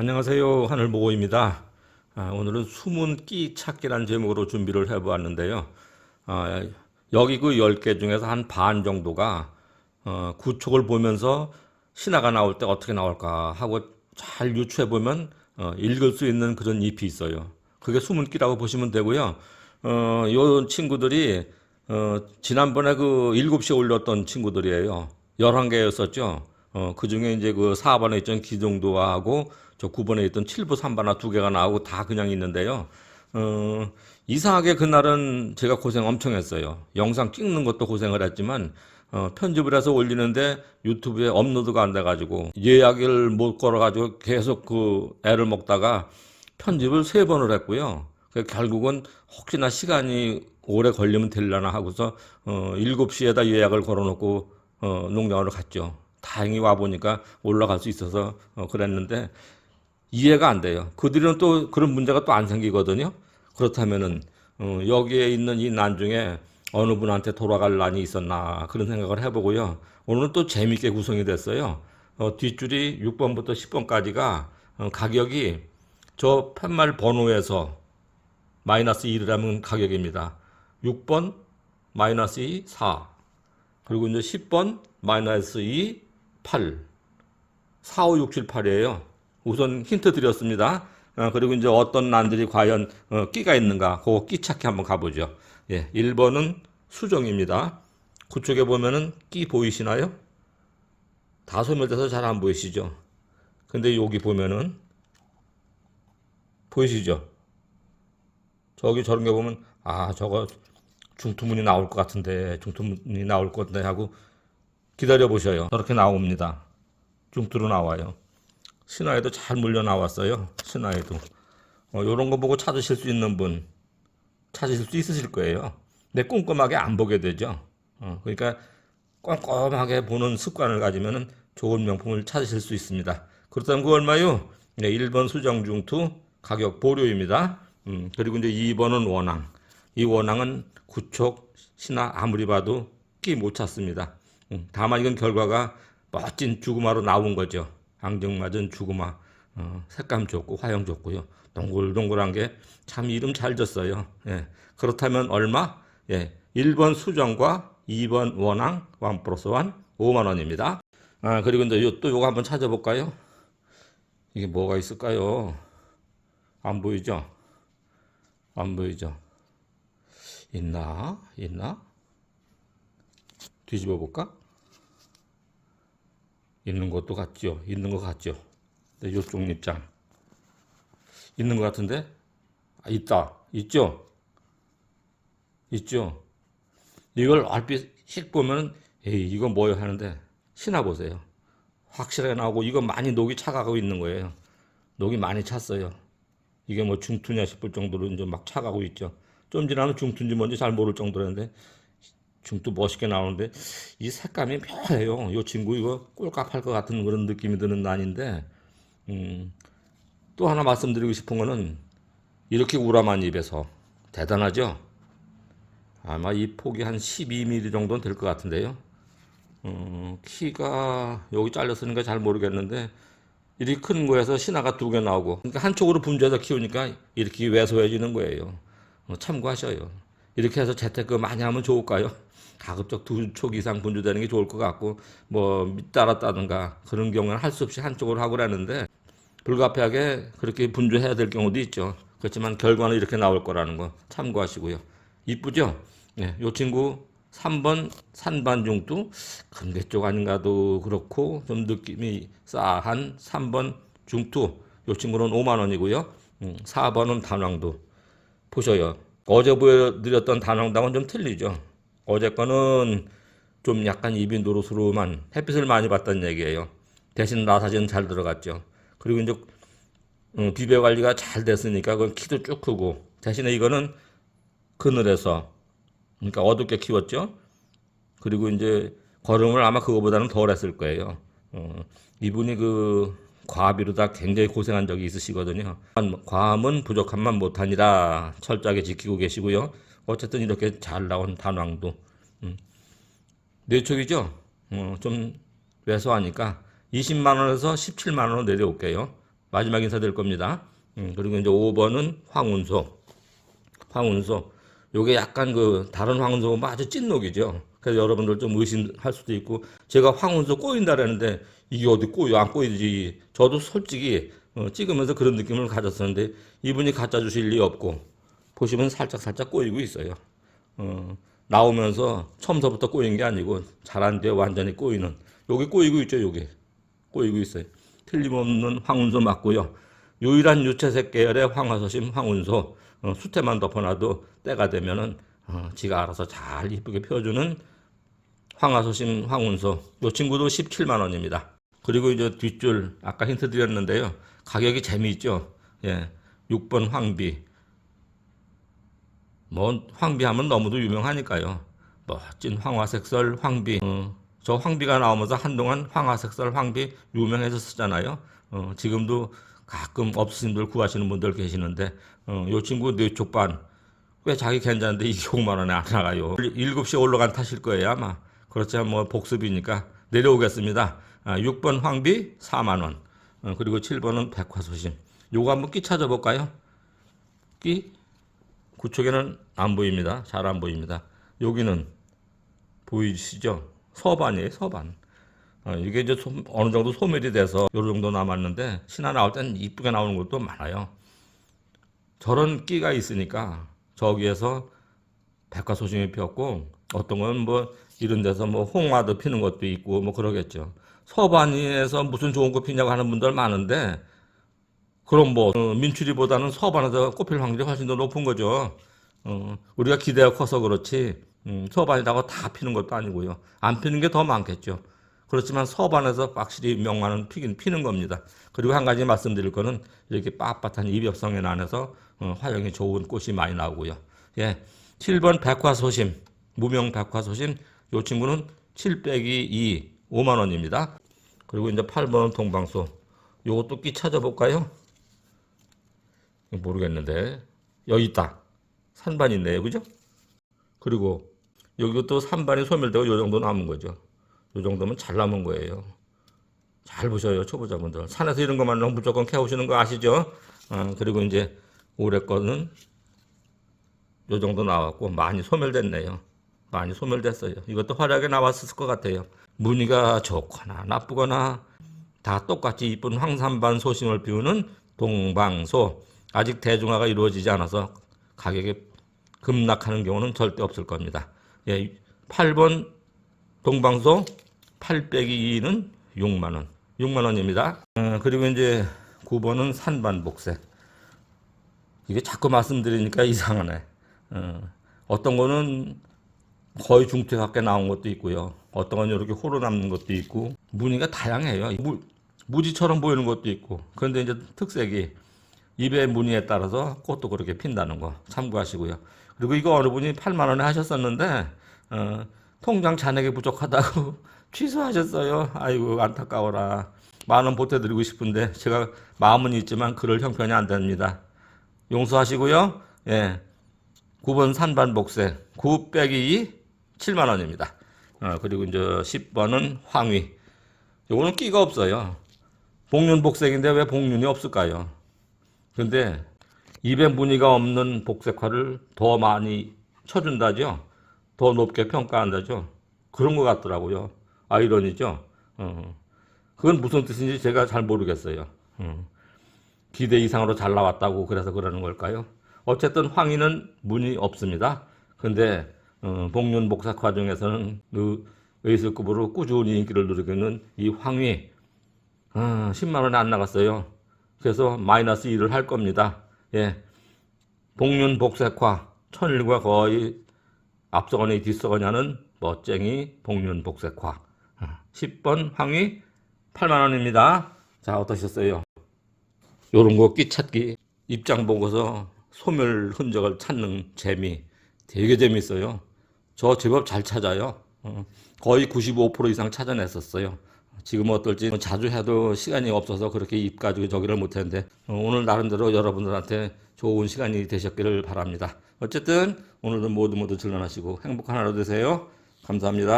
안녕하세요. 하늘보고입니다. 아, 오늘은 숨은 끼 찾기란 제목으로 준비를 해보았는데요. 아, 여기 그 10개 중에서 한 반 정도가 어, 구촉을 보면서 신화가 나올 때 어떻게 나올까 하고 잘 유추해보면 어, 읽을 수 있는 그런 잎이 있어요. 그게 숨은 끼라고 보시면 되고요. 어, 요 친구들이 어, 지난번에 그 7시에 올렸던 친구들이에요. 11개였었죠. 어, 그 중에 이제 그 4번에 있던 기정도하고 저 9번에 있던 7부 3반화 두 개가 나오고 다 그냥 있는데요. 어, 이상하게 그날은 제가 고생 엄청 했어요. 영상 찍는 것도 고생을 했지만, 어, 편집을 해서 올리는데 유튜브에 업로드가 안 돼가지고 예약을 못 걸어가지고 계속 그 애를 먹다가 편집을 세 번을 했고요. 그 결국은 혹시나 시간이 오래 걸리면 되려나 하고서 어, 7시에다 예약을 걸어놓고 어, 농장으로 갔죠. 다행히 와 보니까 올라갈 수 있어서 어, 그랬는데 이해가 안 돼요. 그들은 또 그런 문제가 또 안 생기거든요. 그렇다면은 어, 여기에 있는 이 난 중에 어느 분한테 돌아갈 난이 있었나 그런 생각을 해보고요. 오늘은 또 재밌게 구성이 됐어요. 어, 뒷줄이 6번부터 10번까지가 어, 가격이 저 팻말 번호에서 마이너스 1을 하면 가격입니다. 6번 마이너스 2, 4. 그리고 이제 10번 마이너스 2, 8. 4, 5, 6, 7, 8이에요. 우선 힌트 드렸습니다. 어, 그리고 이제 어떤 난들이 과연 어, 끼가 있는가, 그거 끼 찾기 한번 가보죠. 예, 1번은 수정입니다. 그쪽에 보면은 끼 보이시나요? 다 소멸돼서 잘 안 보이시죠? 근데 여기 보면은 보이시죠? 저기 저런 게 보면 아 저거 중투문이 나올 것 같은데 중투문이 나올 건데 하고 기다려 보셔요. 저렇게 나옵니다. 중투로 나와요. 신화에도 잘 물려 나왔어요. 신화에도 어, 이런 거 보고 찾으실 수 있는 분 찾으실 수 있으실 거예요. 근데 꼼꼼하게 안 보게 되죠. 어, 그러니까 꼼꼼하게 보는 습관을 가지면 좋은 명품을 찾으실 수 있습니다. 그렇다면 그 얼마요? 네, 1번 수정중투 가격 보료입니다. 음, 그리고 이제 2번은 원앙. 이 원앙은 구촉, 신화 아무리 봐도 끼 못 찾습니다. 음, 다만 이건 결과가 멋진 주구마로 나온 거죠. 앙증맞은 주구마. 어, 색감 좋고 화형 좋고요. 동글동글한 게 참 이름 잘 졌어요. 예. 그렇다면 얼마? 예. 1번 수정과 2번 원앙, 1 플러스 1, 5만 원입니다. 아, 그리고 이제 요, 또 요거 한번 찾아볼까요? 이게 뭐가 있을까요? 안 보이죠? 안 보이죠? 있나? 있나? 뒤집어 볼까? 있는 것도 같죠? 있는 것 같죠? 네, 요쪽 입장. 있는 것 같은데? 아, 있다. 있죠? 있죠? 이걸 얼핏 씩 보면, 에이, 이거 뭐요? 하는데, 신화 보세요. 확실하게 나오고, 이거 많이 녹이 차가고 있는 거예요. 녹이 많이 찼어요. 이게 뭐 중투냐 싶을 정도로 이제 막 차가고 있죠. 좀 지나면 중투인지 뭔지 잘 모를 정도라는데, 중투 멋있게 나오는데, 이 색감이 묘해요. 이 친구 이거 꼴값할 것 같은 그런 느낌이 드는 난인데, 음, 또 하나 말씀드리고 싶은 거는, 이렇게 우람한 잎에서, 대단하죠? 아마 이 폭이 한 12mm 정도는 될 것 같은데요. 어, 키가 여기 잘렸으니까 잘 모르겠는데 이렇게 큰 거에서 신화가 두 개 나오고 그러니까 한쪽으로 분주해서 키우니까 이렇게 왜소해지는 거예요. 어, 참고하셔요. 이렇게 해서 재테크 많이 하면 좋을까요? 가급적 두 촉 이상 분주되는 게 좋을 것 같고 뭐 밑따랐다든가 그런 경우는 할 수 없이 한쪽으로 하고 그러는데 불가피하게 그렇게 분주해야 될 경우도 있죠. 그렇지만 결과는 이렇게 나올 거라는 거 참고하시고요. 이쁘죠? 네, 요 친구 3번 산반중투 금괴 쪽 아닌가도 그렇고 좀 느낌이 싸한 3번 중투 요 친구는 5만 원이고요. 음, 4번은 단왕도 보셔요. 어제 보여드렸던 단왕당은 좀 틀리죠. 어제 거는 좀 약간 입이 노릇스름한 햇빛을 많이 봤다는 얘기예요. 대신 나사진 잘 들어갔죠. 그리고 이제 음, 비벼 관리가 잘 됐으니까 그건 키도 쭉 크고 대신에 이거는 그늘에서 그러니까 어둡게 키웠죠. 그리고 이제 걸음을 아마 그거보다는 덜 했을 거예요. 어, 이분이 그 과비로 다 굉장히 고생한 적이 있으시거든요. 과함은 부족함만 못하니라 철저하게 지키고 계시고요. 어쨌든 이렇게 잘 나온 단왕도 음. 내촉이죠. 어, 좀 왜소하니까 20만 원에서 17만 원으로 내려올게요. 마지막 인사 될 겁니다. 음, 그리고 이제 5번은 황운소. 황운소. 요게 약간 그 다른 황운소가 아주 찐녹이죠. 그래서 여러분들 좀 의심할 수도 있고 제가 황운소 꼬인다 그랬는데 이게 어디 꼬여 안 꼬이지. 저도 솔직히 어, 찍으면서 그런 느낌을 가졌었는데 이분이 가짜 주실 리 없고 보시면 살짝 살짝 꼬이고 있어요. 어, 나오면서 처음서부터 꼬인 게 아니고 잘한 뒤에 완전히 꼬이는 여기 꼬이고 있죠 여기 꼬이고 있어요. 틀림없는 황운소 맞고요. 유일한 유채색 계열의 황화서심 황운소 어, 수태만 덮어놔도 때가 되면은 어, 지가 알아서 잘 이쁘게 펴주는 황화소심 황운소 이 친구도 17만 원입니다. 그리고 이제 뒷줄 아까 힌트 드렸는데요. 가격이 재미있죠. 예, 6번 황비 뭐 황비하면 너무도 유명하니까요. 멋진 황화색설 황비. 어, 저 황비가 나오면서 한동안 황화색설 황비 유명해졌었잖아요. 어, 지금도 가끔 없으신 분 구하시는 분들 계시는데 어, 요 친구 뇌족반 왜 자기 괜찮은데 이게 5만 원에 안 나가요. 7시에 올라간 타실 거예요 아마. 그렇지만 뭐 복습이니까 내려오겠습니다. 아, 6번 황비 4만 원. 어, 그리고 7번은 백화소심. 요거 한번 끼 찾아볼까요? 끼? 그쪽에는 안 보입니다. 잘 안 보입니다. 여기는 보이시죠? 서반이에요, 서반. 어, 이게 이제 소- 어느 정도 소멸이 돼서 요 정도 남았는데 신화 나올 땐 이쁘게 나오는 것도 많아요. 저런 끼가 있으니까 저기에서 백화소심이 피었고 어떤 건 뭐 이런 데서 뭐 홍화도 피는 것도 있고 뭐 그러겠죠. 서반이에서 무슨 좋은 거 피냐고 하는 분들 많은데 그럼 뭐 어, 민추리보다는 서반에서 꼽힐 확률이 훨씬 더 높은 거죠. 어, 우리가 기대가 커서 그렇지 음, 서반이라고 다 피는 것도 아니고요. 안 피는 게 더 많겠죠. 그렇지만 서반에서 확실히 명만은 피긴 피는 겁니다. 그리고 한 가지 말씀드릴 거는 이렇게 빳빳한 이벽성에 난해서 어, 화형이 좋은 꽃이 많이 나오고요. 예, 7번 백화소심 무명 백화소심 요 친구는 7 빼기 2 5만 원입니다. 그리고 이제 8번은 동방소 요것도 끼 찾아볼까요? 모르겠는데. 여기 있다. 산반 있네요 그죠? 그리고 여기 또 산반이 소멸되고 요 정도 남은 거죠. 요 정도면 잘 남은 거예요. 잘 보셔요 초보자분들. 산에서 이런 것만 무조건 캐오시는 거 아시죠? 어, 그리고 이제 올해 거는 요 정도 나왔고 많이 소멸됐네요. 많이 소멸됐어요. 이것도 화려하게 나왔을 것 같아요. 무늬가 좋거나 나쁘거나 다 똑같이 이쁜 황산반 소심을 비우는 동방소 아직 대중화가 이루어지지 않아서 가격이 급락하는 경우는 절대 없을 겁니다. 예, 8번 동방소 8 빼기 2는 6만 원. 6만 원입니다. 어, 그리고 이제 9번은 산반복색. 이게 자꾸 말씀드리니까 이상하네. 어, 어떤 거는 거의 중퇴 가깝게 나온 것도 있고요. 어떤 건 이렇게 호로 남는 것도 있고 무늬가 다양해요. 무, 무지처럼 보이는 것도 있고. 그런데 이제 특색이 입의 무늬에 따라서 꽃도 그렇게 핀다는 거 참고하시고요. 그리고 이거 어느 분이 8만 원에 하셨었는데 어, 통장 잔액이 부족하다고 취소하셨어요. 아이고 안타까워라. 만 원 보태드리고 싶은데 제가 마음은 있지만 그럴 형편이 안 됩니다. 용서하시고요. 예. 9번 산반복색 9 빼기 2 7만 원입니다. 어, 그리고 이제 10번은 황위. 요거는 끼가 없어요. 복륜복색인데 왜 복륜이 없을까요? 근데 입에 무늬가 없는 복색화를 더 많이 쳐준다죠. 더 높게 평가한다죠. 그런 것 같더라고요. 아이러니죠. 어. 그건 무슨 뜻인지 제가 잘 모르겠어요. 어. 기대 이상으로 잘 나왔다고 그래서 그러는 걸까요? 어쨌든 황희는 문이 없습니다. 근데 어, 복륜 복색 과정에서는 그 의술급으로 꾸준히 인기를 누리고 있는 이 황희 아, 10만 원에 안 나갔어요. 그래서 마이너스 1을 할 겁니다. 예. 복륜 복색화 천일과 거의 앞서거니 뒤서거냐는 멋쟁이 복륜 복색화 아, 10번 황희 8만 원입니다. 자 어떠셨어요? 요런 거 끼찾기 입장 보고서 소멸 흔적을 찾는 재미 되게 재밌어요. 저 제법 잘 찾아요. 어, 거의 95% 이상 찾아냈었어요. 지금 어떨지 자주 해도 시간이 없어서 그렇게 입 가지고 저기를 못했는데 어, 오늘 나름대로 여러분들한테 좋은 시간이 되셨기를 바랍니다. 어쨌든 오늘도 모두 모두 즐거하시고 행복한 하루 되세요. 감사합니다.